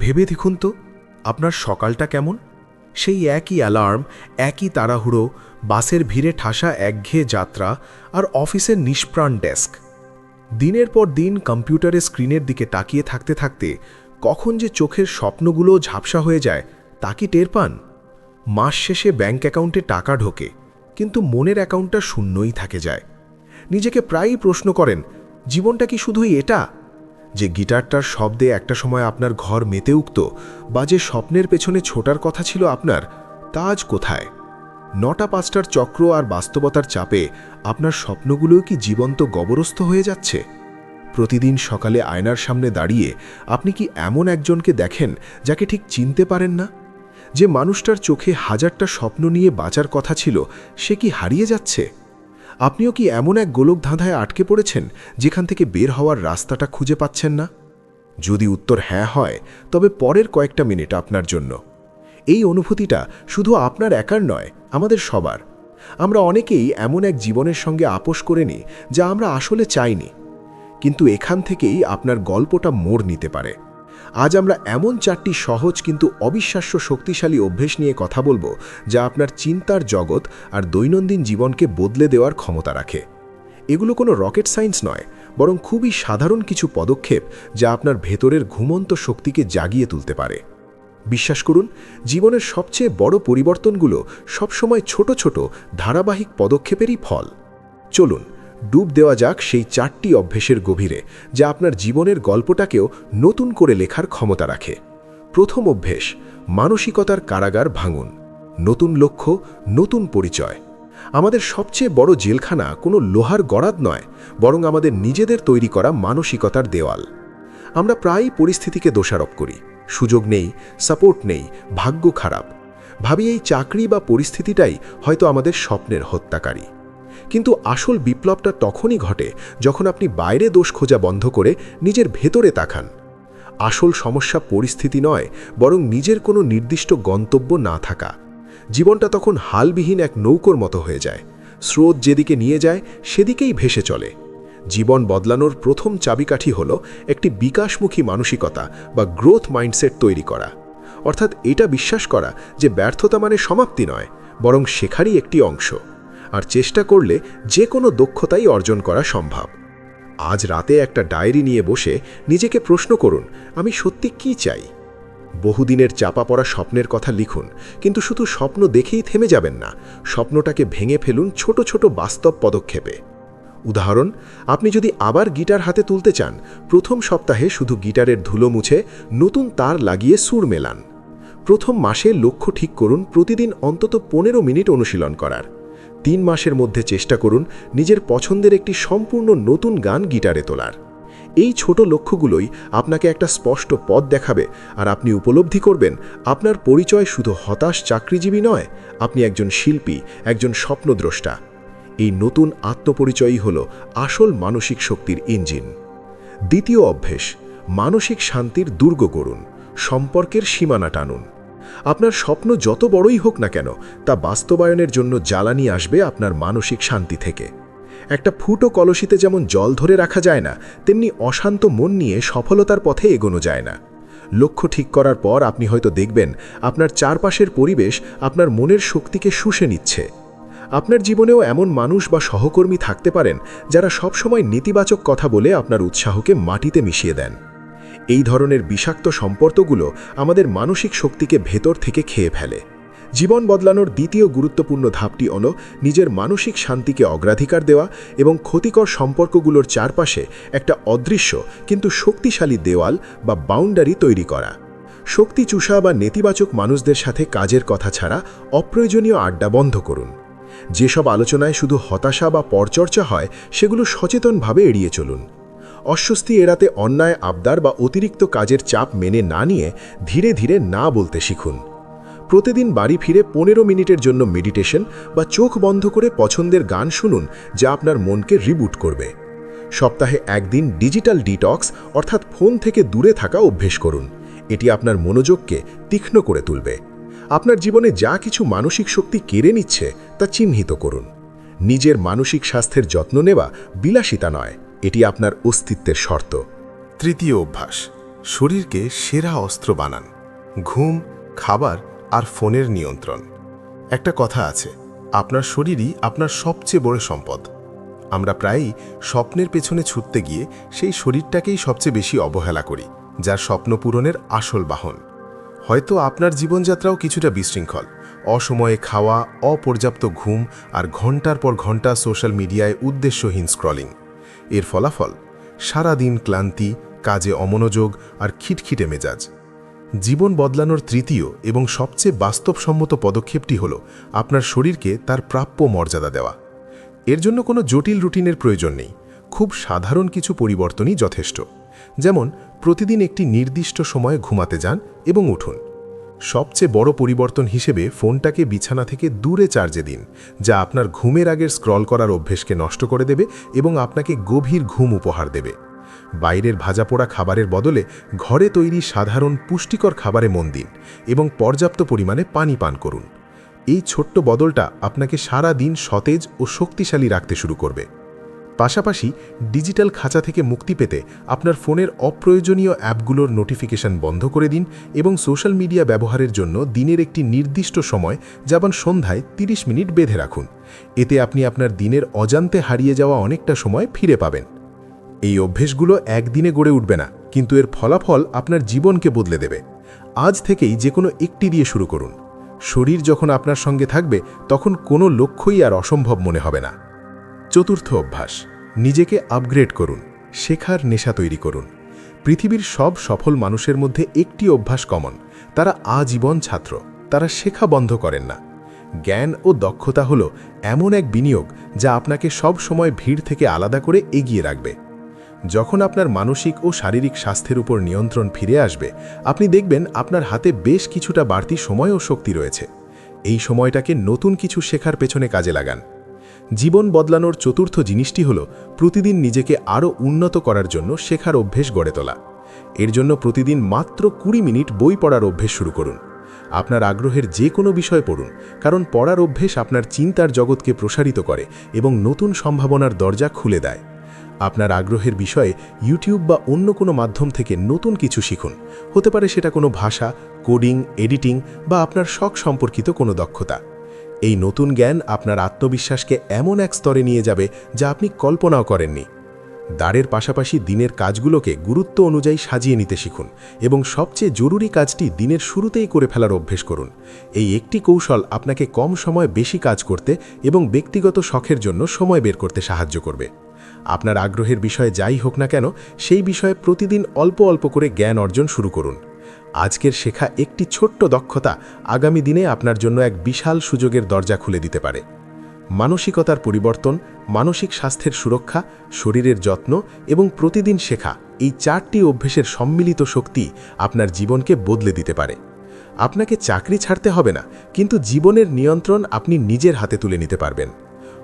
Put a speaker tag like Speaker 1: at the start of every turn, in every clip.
Speaker 1: ভেবে দেখুন তো, আপনার সকালটা কেমন? সেই একই অ্যালার্ম, একই তাড়াহুড়ো, বাসের ভিড়ে ঠাসা একঘেয়ে যাত্রা আর অফিসের নিষ্প্রাণ ডেস্ক। দিনের পর দিন কম্পিউটারের স্ক্রিনের দিকে তাকিয়ে থাকতে থাকতে কখন যে চোখের স্বপ্নগুলো ঝাপসা হয়ে যায়, তা কি টের পান? মাস শেষে ব্যাঙ্ক অ্যাকাউন্টে টাকা ঢোকে, কিন্তু মনের অ্যাকাউন্টটা শূন্যই থাকে যায়। নিজেকে প্রায়ই প্রশ্ন করেন, জীবনটা কি শুধুই এটা? যে গিটারটার শব্দে একটা সময় আপনার ঘর মেতে উঠত বা যে স্বপ্নের পেছনে ছোটার কথা ছিল আপনার, তা আজ কোথায়? নটা পাঁচটার চক্র আর বাস্তবতার চাপে আপনার স্বপ্নগুলোও কি জীবন্ত গবরস্থ হয়ে যাচ্ছে? প্রতিদিন সকালে আয়নার সামনে দাঁড়িয়ে আপনি কি এমন একজনকে দেখেন যাকে ঠিক চিনতে পারেন না? যে মানুষটার চোখে হাজারটা স্বপ্ন নিয়ে বাঁচার কথা ছিল, সে কি হারিয়ে যাচ্ছে? আপনিও কি এমন এক গোলক ধাঁধায় আটকে পড়েছেন, যেখান থেকে বের হওয়ার রাস্তাটা খুঁজে পাচ্ছেন না? যদি উত্তর হ্যাঁ হয়, তবে পরের কয়েকটা মিনিট আপনার জন্য। এই অনুভূতিটা শুধু আপনার একার নয়, আমাদের সবার। আমরা অনেকেই এমন এক জীবনের সঙ্গে আপোষ করে নিই যা আমরা আসলে চাইনি। কিন্তু এখান থেকেই আপনার গল্পটা মোড় নিতে পারে। আজ আমরা এমন চারটি সহজ কিন্তু অবিশ্বাস্য শক্তিশালী অভ্যেস নিয়ে কথা বলব, যা আপনার চিন্তার জগৎ আর দৈনন্দিন জীবনকে বদলে দেওয়ার ক্ষমতা রাখে। এগুলো কোনো রকেট সায়েন্স নয়, বরং খুবই সাধারণ কিছু পদক্ষেপ যা আপনার ভেতরের ঘুমন্ত শক্তিকে জাগিয়ে তুলতে পারে। বিশ্বাস করুন, জীবনের সবচেয়ে বড় পরিবর্তনগুলো সবসময় ছোট ছোট, ধারাবাহিক পদক্ষেপেরই ফল। চলুন ডুব দেওয়া যাক সেই চারটি অভ্যেসের গভীরে, যা আপনার জীবনের গল্পটাকেও নতুন করে লেখার ক্ষমতা রাখে। প্রথম অভ্যেস, মানসিকতার কারাগার ভাঙুন। নতুন লক্ষ্য, নতুন পরিচয়। আমাদের সবচেয়ে বড় জেলখানা কোনো লোহার গড়াদ নয়, বরং আমাদের নিজেদের তৈরি করা মানসিকতার দেওয়াল। আমরা প্রায়ই পরিস্থিতিকে দোষারোপ করি। সুযোগ নেই, সাপোর্ট নেই, ভাগ্য খারাপ। ভাবি এই চাকরি বা পরিস্থিতিটাই হয়তো আমাদের স্বপ্নের হত্যাকারী। কিন্তু আসল বিপ্লবটা তখনই ঘটে যখন আপনি বাইরে দোষ খোঁজা বন্ধ করে নিজের ভেতরে তাকান। আসল সমস্যা পরিস্থিতি নয়, বরং নিজের কোনো নির্দিষ্ট গন্তব্য না থাকা। জীবনটা তখন হালবিহীন এক নৌকোর মতো হয়ে যায়। স্রোত যেদিকে নিয়ে যায়, সেদিকেই ভেসে চলে। জীবন বদলানোর প্রথম চাবিকাঠি হল একটি বিকাশমুখী মানসিকতা বা গ্রোথ মাইন্ডসেট তৈরি করা। অর্থাৎ এটা বিশ্বাস করা যে ব্যর্থতা মানে সমাপ্তি নয়, বরং শেখারই একটি অংশ। আর চেষ্টা করলে যে কোনো দক্ষতাই অর্জন করা সম্ভব। আজ রাতে একটা ডায়েরি নিয়ে বসে নিজেকে প্রশ্ন করুন, আমি সত্যি কি চাই? বহুদিনের চাপা পড়া স্বপ্নের কথা লিখুন, কিন্তু শুধু স্বপ্ন দেখেই থেমে যাবেন না, স্বপ্নটাকে ভেঙে ফেলুন ছোট ছোট বাস্তব পদক্ষেপে। উদাহরণ, আপনি যদি আবার গিটার হাতে তুলতে চান, প্রথম সপ্তাহে শুধু গিটারের ধুলো মুছে নতুন তার লাগিয়ে সুর মেলান। প্রথম মাসে লক্ষ্য ঠিক করুন, প্রতিদিন অন্তত পনেরো মিনিট অনুশীলন করার। তিন মাসের মধ্যে চেষ্টা করুন নিজের পছন্দের একটি সম্পূর্ণ নতুন গান গিটারে তোলার। এই ছোট লক্ষ্যগুলোই আপনাকে একটা স্পষ্ট পথ দেখাবে আর আপনি উপলব্ধি করবেন আপনার পরিচয় শুধু হতাশ চাকরিজীবী নয়, আপনি একজন শিল্পী, একজন স্বপ্নদ্রষ্টা। এই নতুন আত্মপরিচয়ই হল আসল মানসিক শক্তির ইঞ্জিন। দ্বিতীয় অভ্যেস, মানসিক শান্তির দুর্গ করুন সম্পর্কের সীমানা টানুন। আপনার স্বপ্ন যত বড়ই হোক না কেন, তা বাস্তবায়নের জন্য জ্বালানি আসবে আপনার মানসিক শান্তি থেকে। একটা ফুটো কলসিতে যেমন জল ধরে রাখা যায় না, তেমনি অশান্ত মন নিয়ে সফলতার পথে এগোনো যায় না। লক্ষ্য ঠিক করার পর আপনি হয়তো দেখবেন, আপনার চারপাশের পরিবেশ আপনার মনের শক্তিকে শুষে নিচ্ছে। আপনার জীবনেও এমন মানুষ বা সহকর্মী থাকতে পারেন, যারা সবসময় নেতিবাচক কথা বলে আপনার উৎসাহকে মাটিতে মিশিয়ে দেন। এই ধরনের বিষাক্ত সম্পর্কগুলো আমাদের মানসিক শক্তিকে ভেতর থেকে খেয়ে ফেলে। জীবন বদলানোর দ্বিতীয় গুরুত্বপূর্ণ ধাপটি হল নিজের মানসিক শান্তিকে অগ্রাধিকার দেওয়া এবং ক্ষতিকর সম্পর্কগুলোর চারপাশে একটা অদৃশ্য কিন্তু শক্তিশালী দেওয়াল বা বাউন্ডারি তৈরি করা। শক্তি চুষা বা নেতিবাচক মানুষদের সাথে কাজের কথা ছাড়া অপ্রয়োজনীয় আড্ডা বন্ধ করুন। যেসব আলোচনায় শুধু হতাশা বা পরচর্চা হয়, সেগুলো সচেতনভাবে এড়িয়ে চলুন। অস্বস্তি এড়াতে অন্যায়, আবদার বা অতিরিক্ত কাজের চাপ মেনে না নিয়ে ধীরে ধীরে না বলতে শিখুন। প্রতিদিন বাড়ি ফিরে পনেরো মিনিটের জন্য মেডিটেশন বা চোখ বন্ধ করে পছন্দের গান শুনুন যা আপনার মনকে রিবুট করবে। সপ্তাহে একদিন ডিজিটাল ডিটক্স অর্থাৎ ফোন থেকে দূরে থাকা অভ্যেস করুন। এটি আপনার মনোযোগকে তীক্ষ্ণ করে তুলবে। আপনার জীবনে যা কিছু মানসিক শক্তি কেড়ে নিচ্ছে তা চিহ্নিত করুন। নিজের মানসিক স্বাস্থ্যের যত্ন নেওয়া বিলাসিতা নয়। এটি আপনার অস্তিত্বের শর্ত।
Speaker 2: তৃতীয় অভ্যাস, শরীরকে সেরা অস্ত্র বানান, ঘুম, খাবার আর ফোনের নিয়ন্ত্রণ। একটা কথা আছে, আপনার শরীরই আপনার সবচেয়ে বড় সম্পদ। আমরা প্রায়ই স্বপ্নের পেছনে ছুটতে গিয়ে সেই শরীরটাকেই সবচেয়ে বেশি অবহেলা করি, যার স্বপ্ন পূরণের আসল বাহন। হয়তো আপনার জীবনযাত্রাও কিছুটা বিশৃঙ্খল। অসময়ে খাওয়া, অপর্যাপ্ত ঘুম আর ঘণ্টার পর ঘণ্টা সোশ্যাল মিডিয়ায় উদ্দেশ্যহীন স্ক্রলিং। এর ফলাফল, সারাদিন ক্লান্তি, কাজে অমনোযোগ আর খিটখিটে মেজাজ। জীবন বদলানোর তৃতীয় এবং সবচেয়ে বাস্তবসম্মত পদক্ষেপটি হল আপনার শরীরকে তার প্রাপ্য মর্যাদা দেওয়া। এর জন্য কোনো জটিল রুটিনের প্রয়োজন নেই, খুব সাধারণ কিছু পরিবর্তনই যথেষ্ট। যেমন, প্রতিদিন একটি নির্দিষ্ট সময়ে ঘুমাতে যান এবং উঠুন। সবচেয়ে বড় পরিবর্তন হিসেবে ফোনটাকে বিছানা থেকে দূরে চার্জে দিন, যা আপনার ঘুমের আগের স্ক্রল করার অভ্যেসকে নষ্ট করে দেবে এবং আপনাকে গভীর ঘুম উপহার দেবে। বাইরের ভাজাপোড়া খাবারের বদলে ঘরে তৈরি সাধারণ পুষ্টিকর খাবারে মন দিন এবং পর্যাপ্ত পরিমাণে পানি পান করুন। এই ছোট্ট বদলটা আপনাকে সারা দিন সতেজ ও শক্তিশালী রাখতে শুরু করবে। পাশাপাশি ডিজিটাল খাঁচা থেকে মুক্তি পেতে আপনার ফোনের অপ্রয়োজনীয় অ্যাপগুলোর নোটিফিকেশন বন্ধ করে দিন এবং সোশ্যাল মিডিয়া ব্যবহারের জন্য দিনের একটি নির্দিষ্ট সময়, যেমন সন্ধ্যায় 30 মিনিট বেঁধে রাখুন। এতে আপনি আপনার দিনের অজান্তে হারিয়ে যাওয়া অনেকটা সময় ফিরে পাবেন। এই অভ্যেসগুলো একদিনে গড়ে উঠবে না, কিন্তু এর ফলাফল আপনার জীবনকে বদলে দেবে। আজ থেকেই যে কোনো একটি দিয়ে শুরু করুন। শরীর যখন আপনার সঙ্গে থাকবে, তখন কোনো লক্ষ্যই আর অসম্ভব মনে হবে না। চতুর্থ অভ্যাস, নিজেকে আপগ্রেড করুন, শেখার নেশা তৈরি করুন। পৃথিবীর সব সফল মানুষের মধ্যে একটি অভ্যাস কমন তারা আজীবন ছাত্র, তারা শেখা বন্ধ করেন না। জ্ঞান ও দক্ষতা হল এমন এক বিনিয়োগ যা আপনাকে সব সময় ভিড় থেকে আলাদা করে এগিয়ে রাখবে। যখন আপনার মানসিক ও শারীরিক স্বাস্থ্যের উপর নিয়ন্ত্রণ ফিরে আসবে, আপনি দেখবেন আপনার হাতে বেশ কিছুটা বাড়তি সময় ও শক্তি রয়েছে। এই সময়টাকে নতুন কিছু শেখার পেছনে কাজে লাগান। জীবন বদলানোর চতুর্থ জিনিসটি হল প্রতিদিন নিজেকে আরও উন্নত করার জন্য শেখার অভ্যেস গড়ে তোলা। এর জন্য প্রতিদিন মাত্র কুড়ি মিনিট বই পড়ার অভ্যেস শুরু করুন। আপনার আগ্রহের যে কোনো বিষয় পড়ুন, কারণ পড়ার অভ্যেস আপনার চিন্তার জগৎকে প্রসারিত করে এবং নতুন সম্ভাবনার দরজা খুলে দেয়। আপনার আগ্রহের বিষয়ে ইউটিউব বা অন্য কোনো মাধ্যম থেকে নতুন কিছু শিখুন। হতে পারে সেটা কোনো ভাষা, কোডিং, এডিটিং বা আপনার শখ সম্পর্কিত কোনো দক্ষতা। এই নতুন জ্ঞান আপনার আত্মবিশ্বাসকে এমন এক স্তরে নিয়ে যাবে যা আপনি কল্পনাও করেননি। দাঁড়ের পাশাপাশি দিনের কাজগুলোকে গুরুত্ব অনুযায়ী সাজিয়ে নিতে শিখুন এবং সবচেয়ে জরুরি কাজটি দিনের শুরুতেই করে ফেলার অভ্যেস করুন। এই একটি কৌশল আপনাকে কম সময় বেশি কাজ করতে এবং ব্যক্তিগত শখের জন্য সময় বের করতে সাহায্য করবে। আপনার আগ্রহের বিষয়ে যাই হোক না কেন, সেই বিষয়ে প্রতিদিন অল্প অল্প করে জ্ঞান অর্জন শুরু করুন। আজকের শেখা একটি ছোট্ট দক্ষতা আগামী দিনে আপনার জন্য এক বিশাল সুযোগের দরজা খুলে দিতে পারে। মানসিকতার পরিবর্তন, মানসিক স্বাস্থ্যের সুরক্ষা, শরীরের যত্ন এবং প্রতিদিন শেখা এই চারটি অভ্যেসের সম্মিলিত শক্তি আপনার জীবনকে বদলে দিতে পারে। আপনাকে চাকরি ছাড়তে হবে না, কিন্তু জীবনের নিয়ন্ত্রণ আপনি নিজের হাতে তুলে নিতে পারবেন।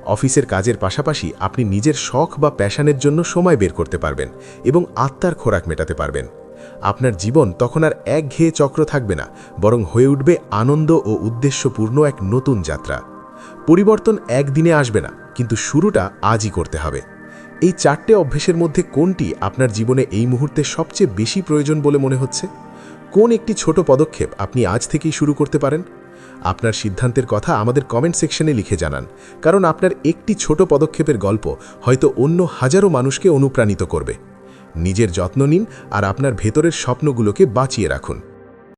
Speaker 2: অফিসের কাজের পাশাপাশি আপনি নিজের শখ বা প্যাশানের জন্য সময় বের করতে পারবেন এবং আত্মার খোরাক মেটাতে পারবেন। আপনার জীবন তখন আর একঘেয়ে চক্র থাকবে না, বরং হয়ে উঠবে আনন্দ ও উদ্দেশ্যপূর্ণ এক নতুন যাত্রা। পরিবর্তন একদিনে আসবে না, কিন্তু শুরুটা আজই করতে হবে। এই চারটে অভ্যেসের মধ্যে কোনটি আপনার জীবনে এই মুহূর্তে সবচেয়ে বেশি প্রয়োজন বলে মনে হচ্ছে? কোন একটি ছোট পদক্ষেপ আপনি আজ থেকেই শুরু করতে পারেন? আপনার সিদ্ধান্তের কথা আমাদের কমেন্ট সেকশনে লিখে জানান, কারণ আপনার একটি ছোট পদক্ষেপের গল্প হয়তো অন্য হাজারো মানুষকে অনুপ্রাণিত করবে। নিজের যত্ন নিন আর আপনার ভেতরের স্বপ্নগুলোকে বাঁচিয়ে রাখুন।